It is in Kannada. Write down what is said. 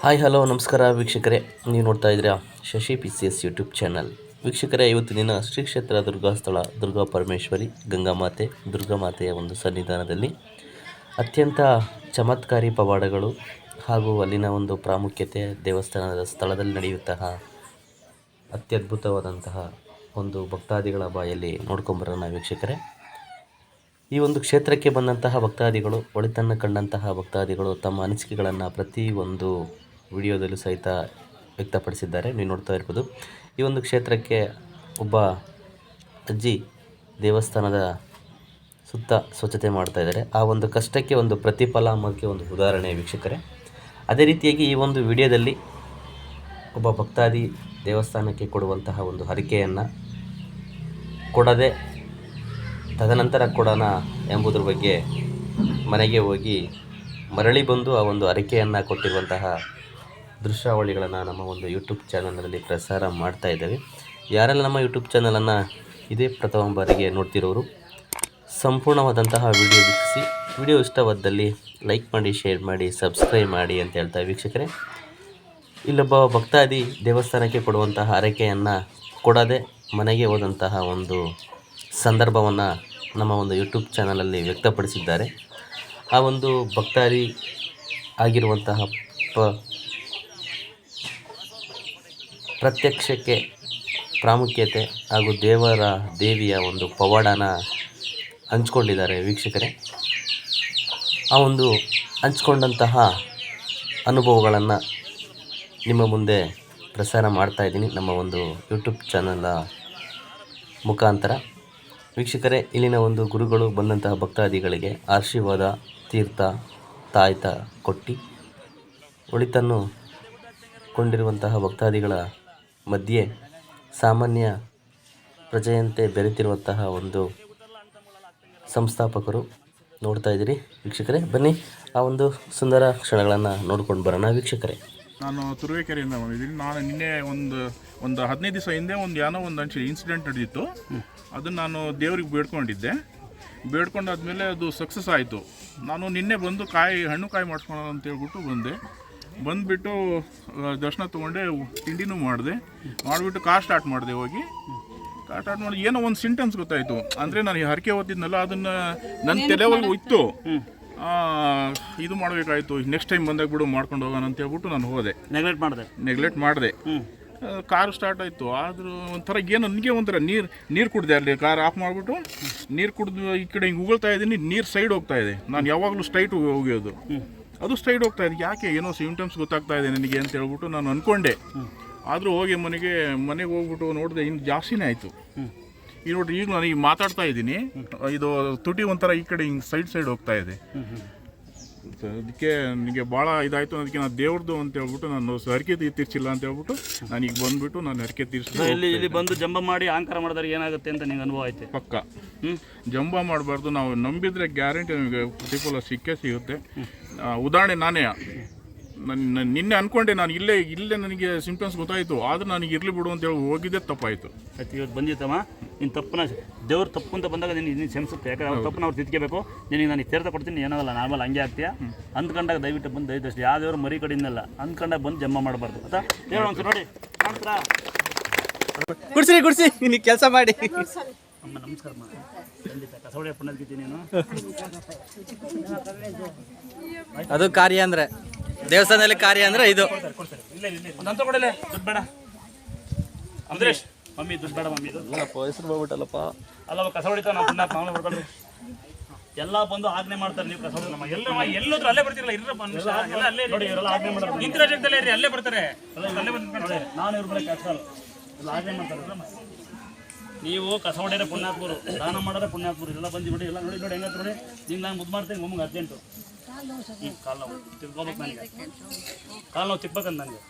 ಹಾಯ್, ಹಲೋ, ನಮಸ್ಕಾರ ವೀಕ್ಷಕರೇ. ನೀವು ನೋಡ್ತಾ ಇದ್ದೀರಾ Shashi P C S YouTube channel. ವೀಕ್ಷಕರೇ, ಇವತ್ತಿನ ದಿನ ಶ್ರೀ ಕ್ಷೇತ್ರ ದುರ್ಗಾಸ್ಥಳ ದುರ್ಗಾ ಪರಮೇಶ್ವರಿ ಗಂಗಾಮಾತೆ ದುರ್ಗಾಮಾತೆಯ ಒಂದು ಸನ್ನಿಧಾನದಲ್ಲಿ ಅತ್ಯಂತ ಚಮತ್ಕಾರಿ ಪವಾಡಗಳು ಹಾಗೂ ಅಲ್ಲಿನ ಒಂದು ಪ್ರಾಮುಖ್ಯತೆ ದೇವಸ್ಥಾನದ ಸ್ಥಳದಲ್ಲಿ ನಡೆಯುವಂತಹ ಅತ್ಯದ್ಭುತವಾದಂತಹ ಒಂದು ಭಕ್ತಾದಿಗಳ ಬಾಯಲ್ಲಿ ನೋಡ್ಕೊಂಬರೋಣ ವೀಕ್ಷಕರೇ. ಈ ಒಂದು ಕ್ಷೇತ್ರಕ್ಕೆ ಬಂದಂತಹ ಭಕ್ತಾದಿಗಳು ಒಳಿತನ್ನು ಕಂಡಂತಹ ಭಕ್ತಾದಿಗಳು ತಮ್ಮ ಅನಿಸಿಕೆಗಳನ್ನು ಪ್ರತಿ ಒಂದು ವಿಡಿಯೋದಲ್ಲೂ ಸಹಿತ ವ್ಯಕ್ತಪಡಿಸಿದ್ದಾರೆ. ನೀವು ನೋಡ್ತಾ ಇರ್ಬೋದು, ಈ ಒಂದು ಕ್ಷೇತ್ರಕ್ಕೆ ಒಬ್ಬ ಅಜ್ಜಿ ದೇವಸ್ಥಾನದ ಸುತ್ತ ಸ್ವಚ್ಛತೆ ಮಾಡ್ತಾ ಇದ್ದಾರೆ. ಆ ಒಂದು ಕಷ್ಟಕ್ಕೆ ಒಂದು ಪ್ರತಿಫಲ ಅನ್ನೋದಕ್ಕೆ ಒಂದು ಉದಾಹರಣೆ ವೀಕ್ಷಕರೇ. ಅದೇ ರೀತಿಯಾಗಿ ಈ ಒಂದು ವಿಡಿಯೋದಲ್ಲಿ ಒಬ್ಬ ಭಕ್ತಾದಿ ದೇವಸ್ಥಾನಕ್ಕೆ ಕೊಡುವಂತಹ ಒಂದು ಹರಿಕೆಯನ್ನು ಕೊಡದೆ, ತದನಂತರ ಕೊಡೋಣ ಎಂಬುದ್ರ ಬಗ್ಗೆ ಮನೆಗೆ ಹೋಗಿ ಮರಳಿ ಬಂದು ಆ ಒಂದು ಹರಿಕೆಯನ್ನು ಕೊಟ್ಟಿರುವಂತಹ ದೃಶ್ಯಾವಳಿಗಳನ್ನು ನಮ್ಮ ಒಂದು ಯೂಟ್ಯೂಬ್ ಚಾನಲ್ನಲ್ಲಿ ಪ್ರಸಾರ ಮಾಡ್ತಾ ಇದ್ದೇವೆ. ಯಾರೆಲ್ಲ ನಮ್ಮ ಯೂಟ್ಯೂಬ್ ಚಾನಲನ್ನು ಇದೇ ಪ್ರಥಮ ಬಾರಿಗೆ ನೋಡ್ತಿರೋರು, ಸಂಪೂರ್ಣವಾದಂತಹ ವಿಡಿಯೋ ವೀಕ್ಷಿಸಿ, ವಿಡಿಯೋ ಇಷ್ಟವಾದಲ್ಲಿ ಲೈಕ್ ಮಾಡಿ, ಶೇರ್ ಮಾಡಿ, ಸಬ್ಸ್ಕ್ರೈಬ್ ಮಾಡಿ ಅಂತ ಹೇಳ್ತಾ ವೀಕ್ಷಕರೇ. ಇಲ್ಲೊಬ್ಬ ಭಕ್ತಾದಿ ದೇವಸ್ಥಾನಕ್ಕೆ ಕೊಡುವಂತಹ ಹರಕೆಯನ್ನು ಕೊಡದೆ ಮನೆಗೆ ಹೋದಂತಹ ಒಂದು ಸಂದರ್ಭವನ್ನು ನಮ್ಮ ಒಂದು ಯೂಟ್ಯೂಬ್ ಚಾನಲಲ್ಲಿ ವ್ಯಕ್ತಪಡಿಸಿದ್ದಾರೆ. ಆ ಒಂದು ಭಕ್ತಾದಿ ಆಗಿರುವಂತಹ ಪ್ರತ್ಯಕ್ಷಕ್ಕೆ ಪ್ರಾಮುಖ್ಯತೆ ಹಾಗೂ ದೇವರ ದೇವಿಯ ಒಂದು ಪವಾಡನ ಹಂಚ್ಕೊಂಡಿದ್ದಾರೆ ವೀಕ್ಷಕರೇ. ಆ ಒಂದು ಹಂಚ್ಕೊಂಡಂತಹ ಅನುಭವಗಳನ್ನು ನಿಮ್ಮ ಮುಂದೆ ಪ್ರಸಾರ ಮಾಡ್ತಾ ಇದ್ದೀನಿ ನಮ್ಮ ಒಂದು ಯೂಟ್ಯೂಬ್ ಚಾನಲ ಮುಖಾಂತರ. ವೀಕ್ಷಕರೇ, ಇಲ್ಲಿನ ಒಂದು ಗುರುಗಳು ಬಂದಂತಹ ಭಕ್ತಾದಿಗಳಿಗೆ ಆಶೀರ್ವಾದ, ತೀರ್ಥ, ತಾಯ್ತ ಕೊಟ್ಟು. ಒಳಿತನ್ನು ಕೊಂಡಿರುವಂತಹ ಭಕ್ತಾದಿಗಳ ಮಧ್ಯೆ ಸಾಮಾನ್ಯ ಪ್ರಜೆಯಂತೆ ಬೆರೆತಿರುವಂತಹ ಒಂದು ಸಂಸ್ಥಾಪಕರು ನೋಡ್ತಾ ಇದ್ದೀರಿ. ವೀಕ್ಷಕರೇ, ಬನ್ನಿ, ಆ ಒಂದು ಸುಂದರ ಕ್ಷಣಗಳನ್ನು ನೋಡ್ಕೊಂಡು ಬರೋಣ ವೀಕ್ಷಕರೇ. ನಾನು ತುರುವೇಕೆರೆಯಿಂದ ಬಂದಿದ್ದೀನಿ. ನಾನು ನಿನ್ನೆ ಒಂದು ಒಂದು ಹದಿನೈದು ದಿವಸ ಹಿಂದೆ ಒಂದು ಏನೋ ಒಂದು ಅಂಚೆ ಇನ್ಸಿಡೆಂಟ್ ನಡೆದಿತ್ತು. ಅದನ್ನು ನಾನು ದೇವ್ರಿಗೆ ಬೇಡ್ಕೊಂಡಿದ್ದೆ. ಬೇಡ್ಕೊಂಡಾದ್ಮೇಲೆ ಅದು ಸಕ್ಸಸ್ ಆಯಿತು. ನಾನು ನಿನ್ನೆ ಬಂದು ಕಾಯಿ, ಹಣ್ಣು ಕಾಯಿ ಮಾಡ್ಸ್ಕೊಳ್ಳೋಣ ಅಂತ ಹೇಳ್ಬಿಟ್ಟು ಬಂದೆ. ಬಂದುಬಿಟ್ಟು ದರ್ಶನ ತೊಗೊಂಡೆ ತಿಂಡಿನೂ ಮಾಡಿದೆ. ಮಾಡಿಬಿಟ್ಟು ಕಾರ್ ಸ್ಟಾರ್ಟ್ ಮಾಡಿದೆ ಹೋಗಿ. ಕಾರ್ ಸ್ಟಾರ್ಟ್ ಮಾಡಿ ಏನೋ ಒಂದು ಸಿಂಟಮ್ಸ್ ಗೊತ್ತಾಯಿತು. ಅಂದರೆ ನಾನು ಈ ಹರಕೆ ಓದಿದ್ನಲ್ಲ ಅದನ್ನು ನನ್ನ ತಲೆ ಒಳಗೆ ಇತ್ತು. ಇದು ಮಾಡಬೇಕಾಯ್ತು. ನೆಕ್ಸ್ಟ್ ಟೈಮ್ ಬಂದಾಗ ಬಿಡು ಮಾಡ್ಕೊಂಡು ಹೋಗೋಣ ಅಂತ ಹೇಳ್ಬಿಟ್ಟು ನಾನು ಹೋದೆ. ನೆಗ್ಲೆಕ್ಟ್ ಮಾಡಿದೆ? ನೆಗ್ಲೆಕ್ಟ್ ಮಾಡಿದೆ. ಕಾರು ಸ್ಟಾರ್ಟ್ ಆಯಿತು. ಆದರೂ ಒಂಥರ ಏನು ನನಗೆ ಒಂಥರ ನೀರು ನೀರು ಕುಡಿದೆ ಅಲ್ಲಿ ಕಾರ್ ಆಫ್ ಮಾಡಿಬಿಟ್ಟು. ನೀರು ಕುಡಿದು ಈ ಕಡೆ ಹಿಂಗೆ ಉಗುಳ್ತಾ ಇದ್ದೀನಿ ನೀರು ಸೈಡ್ ಹೋಗ್ತಾ ಇದೆ. ನಾನು ಯಾವಾಗಲೂ ಸ್ಟ್ರೈಟ್ ಹೋಗೋದು ಅದು ಸ್ಟ್ರೈಟ್ ಹೋಗ್ತಾ ಇದೆ. ಯಾಕೆ? ಏನೋ ಸಿಂಟಮ್ಸ್ ಗೊತ್ತಾಗ್ತಾ ಇದೆ ನನಗೆ ಅಂತ ಹೇಳ್ಬಿಟ್ಟು ನಾನು ಅಂದ್ಕೊಂಡೆ ಆದರೂ ಹೋಗಿ ಮನೆಗೆ ಮನೆಗೆ ಹೋಗ್ಬಿಟ್ಟು ನೋಡಿದೆ ಇನ್ನು ಜಾಸ್ತಿನೇ ಆಯಿತು. ಈ ನೋಡ್ರಿ, ಈಗ ನಾನು ಈಗ ಮಾತಾಡ್ತಾ ಇದ್ದೀನಿ. ಇದು ತುಟಿ ಒಂಥರ ಈ ಕಡೆ ಹಿಂಗೆ ಸೈಡ್ ಸೈಡ್ ಹೋಗ್ತಾ ಇದೆ. ಅದಕ್ಕೆ ನನಗೆ ಭಾಳ ಇದಾಯಿತು. ಅದಕ್ಕೆ ನಾನು ದೇವ್ರದ್ದು ಅಂತ ಹೇಳ್ಬಿಟ್ಟು ನಾನು ಹರಕೆ ತೀರ್ಚಿಲ್ಲ ತೀರ್ಸಿಲ್ಲ ಅಂತ ಹೇಳ್ಬಿಟ್ಟು ನಾನು ಈಗ ಬಂದ್ಬಿಟ್ಟು ನಾನು ಹರಕೆ ತೀರ್ಸಿದೆ ಇಲ್ಲಿ ಇಲ್ಲಿ ಬಂದು ಜಂಬ ಮಾಡಿ ಅಹಂಕಾರ ಮಾಡಿದ್ರೆ ಏನಾಗುತ್ತೆ ಅಂತ ನಿಂಗೆ ಅನುಭವ ಐತೆ ಪಕ್ಕ. ಜಂಬ ಮಾಡಬಾರ್ದು. ನಾವು ನಂಬಿದ್ರೆ ಗ್ಯಾರಂಟಿ ನಮಗೆ ಪ್ರತಿಫಲ ಸಿಕ್ಕೇ ಸಿಗುತ್ತೆ. ಉದಾಹರಣೆ ನಾನೇ ನನ್ನ ನಿನ್ನೆ ಅನ್ಕೊಂಡೆ ನಾನು ಇಲ್ಲೇ ಇಲ್ಲೇ ನನಗೆ ಸಿಂಪ್ಟಮ್ಸ್ ಗೊತ್ತಾಯಿತು. ಆದ್ರೆ ನನಗೆ ಇರಲಿ ಬಿಡು ಅಂತ ಹೇಳಿ ಹೋಗಿದ್ದೆ ತಪ್ಪಾಯಿತು. ಆಯ್ತು ಇವತ್ತು ಬಂದಿತ್ತಮ್ಮ ನಿನ್ನ ತಪ್ಪನ ದೇವ್ರ ತಪ್ಪು ಅಂತ ಬಂದಾಗ ನೀನು ನೀನು ಕ್ಷಮಿಸುತ್ತೆ ಯಾಕಂದ್ರೆ ಅವ್ರ ತಪ್ಪನ್ನ ಅವ್ರು ತಿದ್ಕೋಬೇಕು. ನಿನಗೆ ನಾನು ತೆರೆದ ಕೊಡ್ತೀನಿ ಏನಾಗಲ್ಲ ನಾರ್ಮಲ್ ಹಂಗೆ ಆಗ್ತೀಯಾ? ಅಂದ್ಕೊಂಡಾಗ ದಯವಿಟ್ಟು ಬಂದು ದಯವಿಟ್ಟು ಯಾವ ದೇವ್ರ ಮರಿ ಕಡೆಯಿಂದಲ್ಲ ಅಂದ್ಕೊಂಡಾಗ ಬಂದು ಜಮ್ಮ ಮಾಡಬಾರ್ದು. ಆಯ್ತಾ? ಹೇಳೋ ಒಂದು ನೋಡಿ? ಕುಡ್ಸಿ ಕುಡ್ಸಿ ನೀನು ಕೆಲಸ ಮಾಡಿ. ಅಮ್ಮ ನಮಸ್ಕಾರ ಅಮ್ಮ. ಖಂಡಿತ ಕಸವಡೆ ಪುಣ್ಯದ್ಗಿದ್ದೀನಿ ನೀನು? ಅದು ಕಾರ್ಯ ಅಂದ್ರೆ. ದೇವಸ್ಥಾನದಲ್ಲಿ ಕಾರ್ಯ ಅಂದ್ರೆ ಇದು. ಬೇಡ. ಅಂದ್ರೇಶ್ ಮಮ್ಮಿ ದುಡ್ಡು ಬೇಡ ಮಮ್ಮಿ ಹೆಸರು ಹೋಗ್ಬಿಟ್ಟಲ್ಲಪ್ಪ ಅಲ್ಲ ಕಸ ಹೊಡಿತಾವ ನಾವು ಪುಣ್ಯ ಎಲ್ಲ ಬಂದು ಆಜ್ಞೆ ಮಾಡ್ತಾರೆ ನೀವು ಕಸ ನಮ್ಮ. ಎಲ್ಲ ಎಲ್ಲೋದ್ರು ಅಲ್ಲೇ ಬರ್ತಿರಲ್ಲ ಇರ್ರ ಮನುಷ್ಯ ಎಲ್ಲ ಅಲ್ಲೇ ನೋಡಿ ಇವರೆಲ್ಲ ಆಜ್ಞೆ ಮಾಡ್ತಾರೆ. ನಿಂತಿರೋ ಜಾಗದಲ್ಲೇ ಇರ್ರಿ ಅಲ್ಲೇ ಬರ್ತಾರೆ. ಅಲ್ಲೇ ಬಂದು ನಾನು ಇವ್ರ ಬಳಿ ಕೆಲಸ ಎಲ್ಲ ಆಜ್ಞೆ ಮಾಡ್ತಾರೆ. ನೀವು ಕಸ ಹೊಡೆಯರೆ ಪುಣ್ಯಾತ್ಮರು ದಾನ ಮಾಡೋರೆ ಪುಣ್ಯಾತ್ಮರು ಎಲ್ಲ ಬಂದು ನೋಡಿ ಎಲ್ಲ ನೋಡಿ ನೋಡಿ ಹೆಂಗತ್ತೆ ನೋಡಿ. ನಿಂಗೆ ನಾನು ಮುದ್ದು ಮಾಡ್ತೀನಿ ಮಮ್ಮಗೆ ಅರ್ಜೆಂಟು ಹ್ಞೂ ಕಾಲು ನೋವು ನನಗೆ. ಕಾಲು ನೋವು ನನಗೆ.